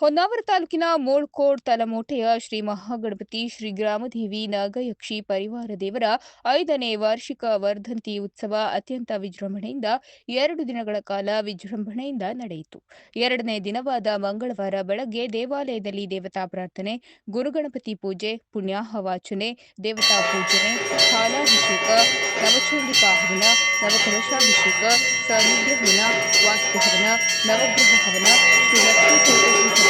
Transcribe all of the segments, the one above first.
ಹೊನ್ನಾವರ ತಾಲೂಕಿನ ಮೋಳ್ಕೋಡ್ ತಲಮೋಟೆಯ ಶ್ರೀ ಮಹಾಗಣಪತಿ ಶ್ರೀ ಗ್ರಾಮದೇವಿ ನಾಗಯಕ್ಷಿ ಪರಿವಾರ ದೇವರ ಐದನೇ ವಾರ್ಷಿಕ ವರ್ಧಂತಿ ಉತ್ಸವ ಅತ್ಯಂತ ವಿಜೃಂಭಣೆಯಿಂದ ಎರಡು ದಿನಗಳ ಕಾಲ ವಿಜೃಂಭಣೆಯಿಂದ ನಡೆಯಿತು. ಎರಡನೇ ದಿನವಾದ ಮಂಗಳವಾರ ಬೆಳಗ್ಗೆ ದೇವಾಲಯದಲ್ಲಿ ದೇವತಾ ಪ್ರಾರ್ಥನೆ ಗುರುಗಣಪತಿ ಪೂಜೆ ಪುಣ್ಯಾಹವಾಚನೆ ದೇವತಾ ಪೂಜನೆ ಹಾಲಾಭಿಷೇಕ ನವಚೂಂಡಿಕಾ ಹವನ, ನವಕಲಶಾಭಿಷೇಕ, ಸಾನ್ನಿಧ್ಯ ಹವನ ವಾಸ್ತು ಹವನ ನವಗ್ರಹ ಹವನ, ಶ್ರೀ ಲಕ್ಷ್ಮೀ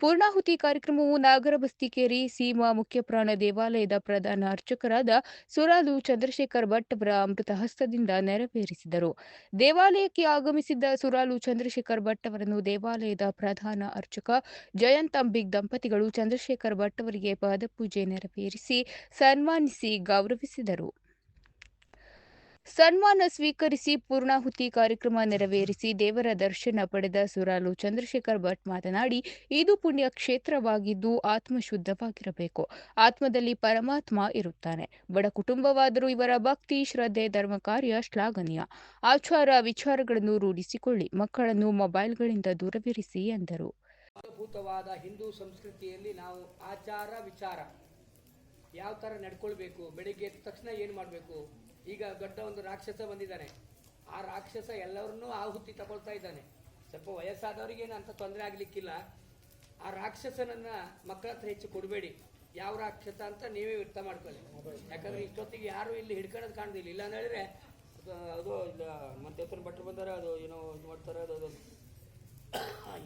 ಪೂರ್ಣಾಹುತಿ ಕಾರ್ಯಕ್ರಮವು ನಾಗರ ಬಸ್ತಿಕೇರಿ ಸೀಮಾ ಮುಖ್ಯಪ್ರಾಣ ದೇವಾಲಯದ ಪ್ರಧಾನ ಅರ್ಚಕರಾದ ಸುರಾಲು ಚಂದ್ರಶೇಖರ್ ಭಟ್ ಅವರ ಅಮೃತ ಹಸ್ತದಿಂದ ನೆರವೇರಿಸಿದರು. ದೇವಾಲಯಕ್ಕೆ ಆಗಮಿಸಿದ್ದ ಸುರಾಲು ಚಂದ್ರಶೇಖರ್ ಭಟ್ ಅವರನ್ನು ದೇವಾಲಯದ ಪ್ರಧಾನ ಅರ್ಚಕ ಜಯಂತ್ ಅಂಬಿಗ್ ದಂಪತಿಗಳು ಚಂದ್ರಶೇಖರ್ ಭಟ್ ಅವರಿಗೆ ಪಾದಪೂಜೆ ನೆರವೇರಿಸಿ ಸನ್ಮಾನಿಸಿ ಗೌರವಿಸಿದರು. ಸನ್ಮಾನ ಸ್ವೀಕರಿಸಿ ಪೂರ್ಣಾಹುತಿ ಕಾರ್ಯಕ್ರಮ ನೆರವೇರಿಸಿ ದೇವರ ದರ್ಶನ ಪಡೆದ ಸುರಾಲು ಚಂದ್ರಶೇಖರ್ ಭಟ್ ಮಾತನಾಡಿ, ಇದು ಪುಣ್ಯ ಕ್ಷೇತ್ರವಾಗಿದ್ದು ಆತ್ಮ ಶುದ್ಧವಾಗಿರಬೇಕು ಆತ್ಮದಲ್ಲಿ ಪರಮಾತ್ಮ ಇರುತ್ತಾನೆ. ಬಡ ಕುಟುಂಬವಾದರೂ ಇವರ ಭಕ್ತಿ, ಶ್ರದ್ಧೆ, ಧರ್ಮ ಕಾರ್ಯ ಶ್ಲಾಘನೀಯ. ಆಚಾರ ವಿಚಾರಗಳನ್ನು ರೂಢಿಸಿಕೊಳ್ಳಿ. ಮಕ್ಕಳನ್ನು ಮೊಬೈಲ್ಗಳಿಂದ ದೂರವಿರಿಸಿ ಎಂದರು. ಹಿಂದೂ ಸಂಸ್ಕೃತಿಯಲ್ಲಿ ನಾವು ಆಚಾರ ವಿಚಾರ ಯಾವ ಥರ ನಡ್ಕೊಳ್ಬೇಕು, ಬೆಳಿಗ್ಗೆ ತಕ್ಷಣ ಏನು ಮಾಡಬೇಕು? ಈಗ ದೊಡ್ಡ ಒಂದು ರಾಕ್ಷಸ ಬಂದಿದ್ದಾನೆ. ಆ ರಾಕ್ಷಸ ಎಲ್ಲರನ್ನೂ ಆಹುತಿ ತಗೊಳ್ತಾ ಇದ್ದಾನೆ. ಸ್ವಲ್ಪ ವಯಸ್ಸಾದವರಿಗೇನು ಅಂತ ತೊಂದರೆ ಆಗಲಿಕ್ಕಿಲ್ಲ. ಆ ರಾಕ್ಷಸನನ್ನ ಮಕ್ಕಳ ಹತ್ರ ಹೆಚ್ಚು ಕೊಡಬೇಡಿ. ಯಾವ ರಾಕ್ಷಸ ಅಂತ ನೀವೇ ವ್ಯರ್ಥ ಮಾಡ್ಕೊಳ್ಳಿ. ಯಾಕಂದ್ರೆ ಇಷ್ಟೊತ್ತಿಗೆ ಯಾರು ಇಲ್ಲಿ ಹಿಡ್ಕೊಳ್ಳೋದು ಕಾಣುದಿಲ್ಲ. ಇಲ್ಲ ಅಂತ ಹೇಳಿದ್ರೆ, ಅದು ಇಲ್ಲ ಇಲ್ಲ ಮಧ್ಯತ್ರ ಭಟ್ರು ಬಂದಾರೆ, ಅದು, ಏನೋ ಇದು ಮಾಡ್ತಾರೆ, ಅದು ಅದು.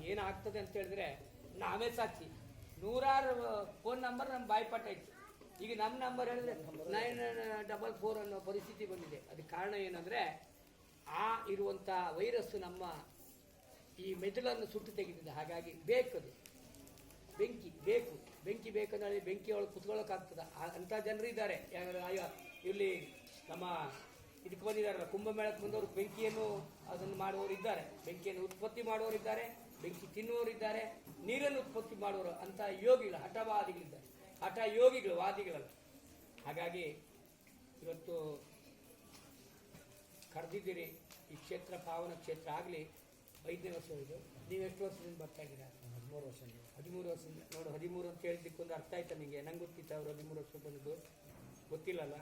ಏನಾಗ್ತದೆ ಅಂತ ಹೇಳಿದ್ರೆ, ನಾವೇ ಸಾಕ್ಷಿ. ನೂರಾರು ಫೋನ್ ನಂಬರ್ ನಮ್ಮ ಇತ್ತು ಈಗ ನಮ್ಮ ನಂಬರ್ ಹೇಳಿದ್ರೆ ನೈನ್ ಡಬಲ್ ಫೋರ್ ಅನ್ನೋ ಪರಿಸ್ಥಿತಿ ಬಂದಿದೆ. ಅದಕ್ಕೆ ಕಾರಣ ಏನಂದ್ರೆ, ಆ ಇರುವಂಥ ವೈರಸ್ ನಮ್ಮ ಈ ಮೆದುಳನ್ನು ಸುಟ್ಟು ತೆಗೆದಿದೆ. ಹಾಗಾಗಿ ಬೇಕದು. ಬೆಂಕಿ ಬೇಕು. ಬೆಂಕಿ ಬೇಕಂದ್ರೆ ಬೆಂಕಿ ಒಳಗೆ ಕುತ್ಕೊಳ್ಳೋಕ್ಕಾಗ್ತದೆ. ಅಂಥ ಜನರು ಇದ್ದಾರೆ. ಅಯ್ಯೋ, ಇಲ್ಲಿ ನಮ್ಮ ಇದಕ್ಕೆ ಬಂದಿದ್ದಾರಲ್ಲ, ಕುಂಭಮೇಳಕ್ಕೆ ಬಂದವರು ಬೆಂಕಿಯನ್ನು ಅದನ್ನು ಮಾಡುವವರು ಇದ್ದಾರೆ. ಬೆಂಕಿಯನ್ನು ಉತ್ಪತ್ತಿ ಮಾಡುವವರು ಇದ್ದಾರೆ. ಬೆಂಕಿ ತಿನ್ನುವವರು ಇದ್ದಾರೆ. ನೀರನ್ನು ಉತ್ಪತ್ತಿ ಮಾಡುವರು ಅಂತ ಯೋಗಿಗಳು ಹಠವಾದಿಗಳಿದ್ದಾರೆ ಹಠ ಯೋಗಿಗಳು ವಾದಿಗಳಲ್ಲ ಹಾಗಾಗಿ ಇವತ್ತು ಕರೆದಿದ್ದೀರಿ. ಈ ಕ್ಷೇತ್ರ ಪಾವನ ಕ್ಷೇತ್ರ ಆಗಲಿ ಐದನೇ ವರ್ಷ ಇದು. ನೀವು ಎಷ್ಟು ವರ್ಷದಿಂದ ಬರ್ತಾ ಇದ್ದೀರಾ? ಹದಿಮೂರು ವರ್ಷದಿಂದ. ಹದಿಮೂರು ವರ್ಷದಿಂದ. ನೋಡು ಹದಿಮೂರು ಅಂತ ಹೇಳಿದ್ದಕ್ಕೊಂದು ಅರ್ಥ ಆಯ್ತಾ ನಿಮಗೆ ನಂಗೆ ಗೊತ್ತಿತ್ತು ಅವರು ಹದಿಮೂರು ವರ್ಷ ಬಂದಿದ್ದು. ಗೊತ್ತಿಲ್ಲಲ್ಲ?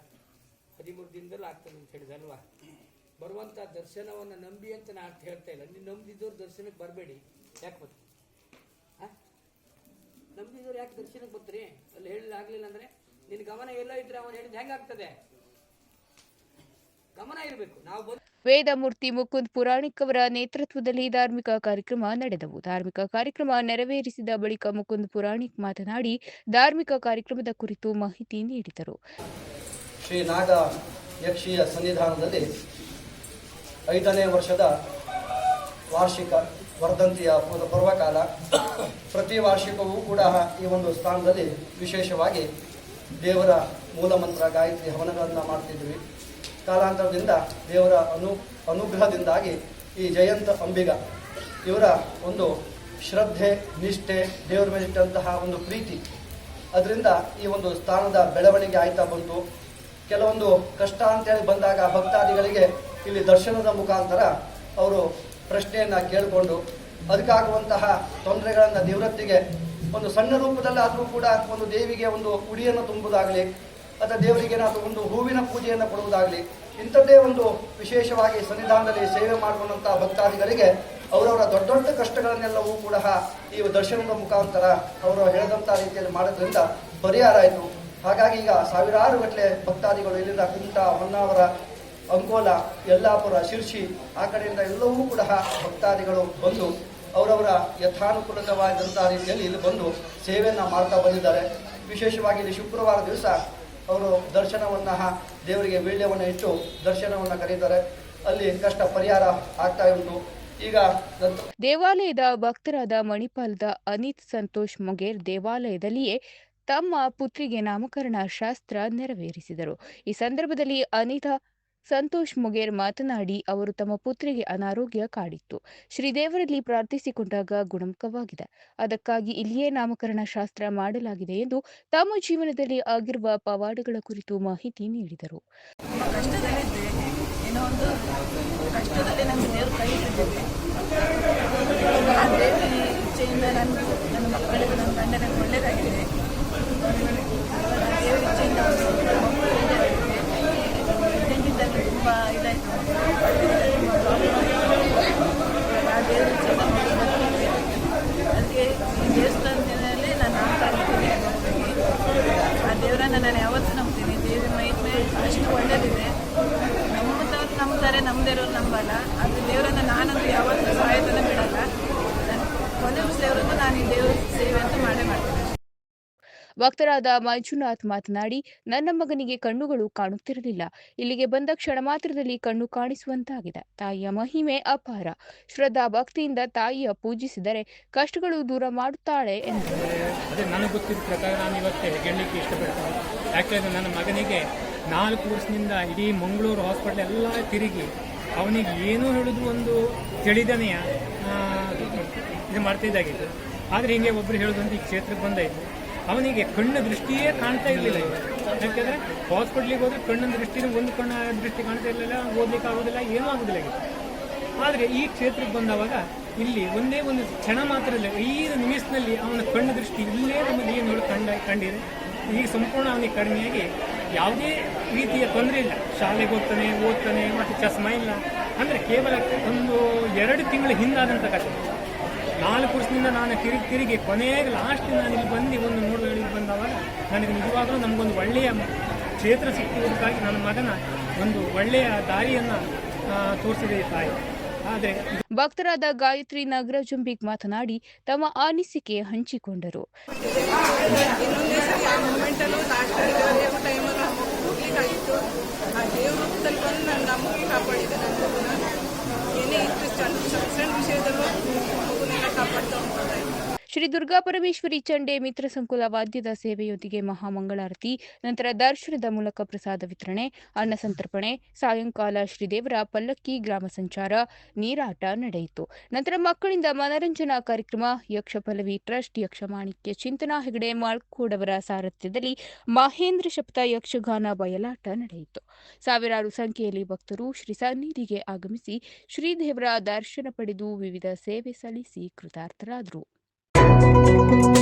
ಹದಿಮೂರು ದಿನದಲ್ಲಿ ಆಗ್ತದೆ ಅಂತ ಹೇಳಿದಲ್ವಾ ಬರುವಂಥ ದರ್ಶನವನ್ನು ನಂಬಿ ಅಂತ ನಾನು ಅರ್ಥ ಹೇಳ್ತಾ ಇಲ್ಲ. ನೀವು ನಂಬಿದ್ದವ್ರು ದರ್ಶನಕ್ಕೆ ಬರಬೇಡಿ. ಯಾಕೆ ನಂಬಿದವ್ರು ಯಾಕೆ ದರ್ಶನಕ್ಕೆ ಬರ್ತೀರಿ? ಅಲ್ಲಿ ಹೇಳಿಲ್ಲ ಆಗಲಿಲ್ಲ ಅಂದ್ರೆ ನಿನ್ನ ಗಮನ ಎಲ್ಲ ಇದ್ರೆ ಅವನು ಹೇಳಿದ್ ಹೆಂಗಾಗ್ತದೆ ಗಮನ ಇರಬೇಕು. ನಾವು ಬಂದು ವೇದಮೂರ್ತಿ ಮುಕುಂದ್ ಪುರಾಣಿಕ್ ಅವರ ನೇತೃತ್ವದಲ್ಲಿ ಧಾರ್ಮಿಕ ಕಾರ್ಯಕ್ರಮ ನಡೆದವು. ಧಾರ್ಮಿಕ ಕಾರ್ಯಕ್ರಮ ನೆರವೇರಿಸಿದ ಬಳಿಕ ಮುಕುಂದ್ ಪುರಾಣಿಕ್ ಮಾತನಾಡಿ ಧಾರ್ಮಿಕ ಕಾರ್ಯಕ್ರಮದ ಕುರಿತು ಮಾಹಿತಿ ನೀಡಿದರು. ಶ್ರೀ ನಾಗ ಯಕ್ಷಿಯ ಸನ್ನಿಧಾನದಲ್ಲಿ ಐದನೇ ವರ್ಷದ ವಾರ್ಷಿಕ ವರ್ಧಂತಿಯ ಒಂದು ಪರ್ವಕಾಲ ಪ್ರತಿ ವಾರ್ಷಿಕವೂ ಕೂಡ ಈ ಒಂದು ಸ್ಥಾನದಲ್ಲಿ ವಿಶೇಷವಾಗಿ ದೇವರ ಮೂಲಮಂತ್ರ, ಗಾಯತ್ರಿ ಹವನಗಳನ್ನು ಮಾಡ್ತಿದ್ವಿ. ಕಾಲಾಂತರದಿಂದ ದೇವರ ಅನು, ಅನುಗ್ರಹದಿಂದಾಗಿ ಈ ಜಯಂತ ಅಂಬಿಗ ಇವರ ಒಂದು ಶ್ರದ್ಧೆ, ನಿಷ್ಠೆ, ದೇವರ ಮೇಲಿಟ್ಟಂತಹ ಒಂದು ಪ್ರೀತಿ. ಅದರಿಂದ ಈ ಒಂದು ಸ್ಥಾನದ ಬೆಳವಣಿಗೆ ಆಯ್ತಾ ಬಂತು. ಕೆಲವೊಂದು ಕಷ್ಟ ಅಂತೇಳಿ ಬಂದಾಗ ಭಕ್ತಾದಿಗಳಿಗೆ ಇಲ್ಲಿ ದರ್ಶನದ ಮುಖಾಂತರ ಅವರು ಪ್ರಶ್ನೆಯನ್ನ ಕೇಳಿಕೊಂಡು ಅದಕ್ಕಾಗುವಂತಹ ತೊಂದರೆಗಳನ್ನ ನಿವೃತ್ತಿಗೆ ಒಂದು ಸಣ್ಣ ರೂಪದಲ್ಲಾದರೂ ಕೂಡ ಒಂದು ದೇವಿಗೆ ಒಂದು ಉಡಿಯನ್ನು ತುಂಬುವುದಾಗಲಿ ಅಥವಾ ದೇವರಿಗೆ ಏನಾದರೂ ಒಂದು ಹೂವಿನ ಪೂಜೆಯನ್ನು ಕೊಡುವುದಾಗಲಿ, ಇಂಥದ್ದೇ ಒಂದು ವಿಶೇಷವಾಗಿ ಸನ್ನಿಧಾನದಲ್ಲಿ ಸೇವೆ ಮಾಡಿಕೊಂಡಂತಹ ಭಕ್ತಾದಿಗಳಿಗೆ ಅವರವರ ದೊಡ್ಡ ದೊಡ್ಡ ಕಷ್ಟಗಳನ್ನೆಲ್ಲವೂ ಕೂಡ ಈ ದರ್ಶನದ ಮುಖಾಂತರ ಅವರು ಹೇಳದಂಥ ರೀತಿಯಲ್ಲಿ ಮಾಡೋದ್ರಿಂದ ಪರಿಹಾರ ಆಯಿತು. ಹಾಗಾಗಿ ಈಗ ಸಾವಿರಾರು ಗಟ್ಟಲೆ ಭಕ್ತಾದಿಗಳು ಇಲ್ಲಿಂದ ಕುಂಟ ಹೊನ್ನಾವರ ಅಂಕೋಲ, ಯಲ್ಲಾಪುರ ಶಿರ್ಷಿ ಆ ಕಡೆಯಿಂದ ಎಲ್ಲವೂ ಕೂಡ ಭಕ್ತಾದಿಗಳು ಬಂದು ಅವರವರ ಯಥಾನುಕೂಲಕವಾದಂತಹ ರೀತಿಯಲ್ಲಿ ಇಲ್ಲಿ ಬಂದು ಸೇವೆಯನ್ನು ಮಾಡ್ತಾ ಬಂದಿದ್ದಾರೆ. ವಿಶೇಷವಾಗಿ ಇಲ್ಲಿ ಶುಕ್ರವಾರ ದಿವಸ ಅವರು ದರ್ಶನವನ್ನು ದೇವರಿಗೆ ವೀಳ್ಯವನ್ನು ಇಟ್ಟು ದರ್ಶನವನ್ನು ಕರೀತಾರೆ. ಅಲ್ಲಿ ಕಷ್ಟ ಪರಿಹಾರ ಆಗ್ತಾ ಉಂಟು. ಈಗ ದೇವಾಲಯದ ಭಕ್ತರಾದ ಮಣಿಪಾಲದ ಅನಿತ್ ಸಂತೋಷ್ ಮೊಗೇರ್ ದೇವಾಲಯದಲ್ಲಿಯೇ ತಮ್ಮ ಪುತ್ರಿಗೆ ನಾಮಕರಣ ಶಾಸ್ತ್ರ ನೆರವೇರಿಸಿದರು. ಈ ಸಂದರ್ಭದಲ್ಲಿ ಅನಿತಾ ಸಂತೋಷ್ ಮೊಗೇರ್ ಮಾತನಾಡಿ ಅವರು ತಮ್ಮ ಪುತ್ರಿಗೆ ಅನಾರೋಗ್ಯ ಕಾಡಿತ್ತು. ಶ್ರೀದೇವರಲ್ಲಿ ಪ್ರಾರ್ಥಿಸಿಕೊಂಡಾಗ ಗುಣಮುಖವಾಗಿದೆ. ಅದಕ್ಕಾಗಿ ಇಲ್ಲಿಯೇ ನಾಮಕರಣ ಶಾಸ್ತ್ರ ಮಾಡಲಾಗಿದೆ ಎಂದು ತಮ್ಮ ಜೀವನದಲ್ಲಿ ಆಗಿರುವ ಪವಾಡಗಳ ಕುರಿತು ಮಾಹಿತಿ ನೀಡಿದರು. ನನ್ನ ಮಕ್ಕಳಿಗೆ, ನನ್ನ ಗಂಡನಿಗೆ ದೇವರ 意外と？ಭಕ್ತರಾದ ಮಂಜುನಾಥ್ ಮಾತನಾಡಿ, ನನ್ನ ಮಗನಿಗೆ ಕಣ್ಣುಗಳು ಕಾಣುತ್ತಿರಲಿಲ್ಲ. ಇಲ್ಲಿಗೆ ಬಂದ ಕ್ಷಣ ಮಾತ್ರದಲ್ಲಿ ಕಣ್ಣು ಕಾಣಿಸುವಂತಾಗಿದೆ. ತಾಯಿಯ ಮಹಿಮೆ ಅಪಾರ. ಶ್ರದ್ಧಾ ಭಕ್ತಿಯಿಂದ ತಾಯಿಯ ಪೂಜಿಸಿದರೆ ಕಷ್ಟಗಳು ದೂರ ಮಾಡುತ್ತಾಳೆ ಎಂದು ನನಗೆ ಪ್ರಕಾರ ನಾನು ಇವತ್ತು ಯಾಕೆಂದರೆ ನನ್ನ ಮಗನಿಗೆ ನಾಲ್ಕು ವರ್ಷದಿಂದ ಇಡೀ ಮಂಗಳೂರು ಹಾಸ್ಪಿಟ್ಲ್ ಎಲ್ಲ ತಿರುಗಿ ಅವನಿಗೆ ಏನೂ ಹೇಳಿದ್ರು ಒಂದು ತಿಳಿದನೆಯ ಇದು ಮಾಡ್ತಿದ್ದಾಗಿತ್ತು. ಆದರೆ ಹಿಂಗೆ ಒಬ್ಬರು ಹೇಳೋದಂತ ಈ ಕ್ಷೇತ್ರಕ್ಕೆ ಬಂದಾಯಿತು ಅವನಿಗೆ ಕಣ್ಣು ದೃಷ್ಟಿಯೇ ಕಾಣ್ತಾ ಇರಲಿಲ್ಲ ಯಾಕೆಂದ್ರೆ ಹಾಸ್ಪಿಟ್ಲಿಗೆ ಹೋದ್ರೆ ಕಣ್ಣಿನ ದೃಷ್ಟಿನ ಒಂದು ಕಣ್ಣ ದೃಷ್ಟಿ ಕಾಣ್ತಾ ಇರಲಿಲ್ಲ, ಓದ್ಲಿಕ್ಕೆ ಆಗೋದಿಲ್ಲ, ಏನೂ ಆಗೋದಿಲ್ಲ ಆದರೆ ಈ ಕ್ಷೇತ್ರಕ್ಕೆ ಬಂದವಾಗ ಇಲ್ಲಿ ಒಂದೇ ಒಂದು ಕ್ಷಣ ಮಾತ್ರ ಇಲ್ಲ, ಐದು ನಿಮಿಷದಲ್ಲಿ ಅವನ ಕಣ್ಣು ದೃಷ್ಟಿ ಇಲ್ಲೇ ನಮಗೆ ಏನು ಕಂಡ, ಕಂಡಿದೆ. ಈಗ ಸಂಪೂರ್ಣ ಅವನಿಗೆ ಕಡಿಮೆಯಾಗಿ ಯಾವುದೇ ರೀತಿಯ ತೊಂದರೆ ಇಲ್ಲ. ಶಾಲೆಗೆ ಹೋಗ್ತಾನೆ, ಓದ್ತಾನೆ, ಮತ್ತು ಚಸ್ಮ ಇಲ್ಲ. ಅಂದರೆ ಕೇವಲ ಒಂದು ಎರಡು ತಿಂಗಳ ಹಿಂದಾದಂಥ ಕಥೆ. ನಾಲ್ಕು ವರ್ಷದಿಂದ ನಾನು ತಿರುಗಿ ತಿರುಗಿ ಕೊನೆಗೆ ಲಾಸ್ಟ್ ನಾನು ಇಲ್ಲಿ ಬಂದು ಒಂದು ನೋಡಲು ಇಲ್ಲಿ ಬಂದವಾಗ ನನಗೆ ನಿಜವಾಗಲೂ ನಮಗೊಂದು ಒಳ್ಳೆಯ ಕ್ಷೇತ್ರ ಸಿಕ್ಕಿದ್ದಕ್ಕಾಗಿ ನನ್ನ ಮಗನ ಒಂದು ಒಳ್ಳೆಯ ದಾರಿಯನ್ನು ತೋರಿಸಿದೆ ತಾಯಿ. ಆದರೆ ಭಕ್ತರಾದ ಗಾಯತ್ರಿ ನಾಗರಾಜಂಬಿಗ್ ಮಾತನಾಡಿ ತಮ್ಮ ಅನಿಸಿಕೆ ಹಂಚಿಕೊಂಡರು ಇನ್ನೊಂದೇ ಸರಿ ಆ ಮೂಮೆಂಟಲ್ಲೂ ಲಾಸ್ಟ್ ಡೆಲಿವರಿ ಟೈಮಲ್ಲಿ ಹೋಗ್ಲಿಕ್ಕಾಗಿತ್ತು ಆ ದೇವ್ರ ರೂಪದಲ್ಲಿ ಬಂದು ನನ್ನ ನಮಗೆ ಕಾಪಾಡಿದೆ ನನ್ನ ಮಗುನ ಏನೇ ಇತ್ತು ಸಣ್ಣ ಸಣ್ಣ ಸಣ್ಣ ವಿಷಯದಲ್ಲೂ ಮಗುನೆಲ್ಲ ಕಾಪಾಡ್ತಾ ಹೋಗ್ತಾ ಇದ್ದೆ ಶ್ರೀ ದುರ್ಗಾ ಪರಮೇಶ್ವರಿ ಚಂಡೆ ಮಿತ್ರ ಸಂಕುಲ ವಾದ್ಯದ ಸೇವೆಯೊಂದಿಗೆ ಮಹಾಮಂಗಳಾರತಿ, ನಂತರ ದರ್ಶನದ ಮೂಲಕ ಪ್ರಸಾದ ವಿತರಣೆ, ಅನ್ನ ಸಂತರ್ಪಣೆ, ಸಾಯಂಕಾಲ ಶ್ರೀದೇವರ ಪಲ್ಲಕ್ಕಿ ಗ್ರಾಮ ಸಂಚಾರ, ನೀರಾಟ ನಡೆಯಿತು. ನಂತರ ಮಕ್ಕಳಿಂದ ಮನರಂಜನಾ ಕಾರ್ಯಕ್ರಮ, ಯಕ್ಷ ಪಲ್ಲವಿ ಟ್ರಸ್ಟ್ ಯಕ್ಷಮಾಣಿಕ್ಯ ಚಿಂತನಾ ಹೆಗಡೆ ಮಾಳ್ಕೋಡವರ ಸಾರಥ್ಯದಲ್ಲಿ ಮಹೇಂದ್ರ ಶಬ್ದ ಯಕ್ಷಗಾನ ಬಯಲಾಟ ನಡೆಯಿತು. ಸಾವಿರಾರು ಸಂಖ್ಯೆಯಲ್ಲಿ ಭಕ್ತರು ಶ್ರೀ ಸನ್ನಿಧಿಗೆ ಆಗಮಿಸಿ ಶ್ರೀದೇವರ ದರ್ಶನ ಪಡೆದು ವಿವಿಧ ಸೇವೆ ಸಲ್ಲಿಸಿ ಕೃತಾರ್ಥರಾದರು. Thank you.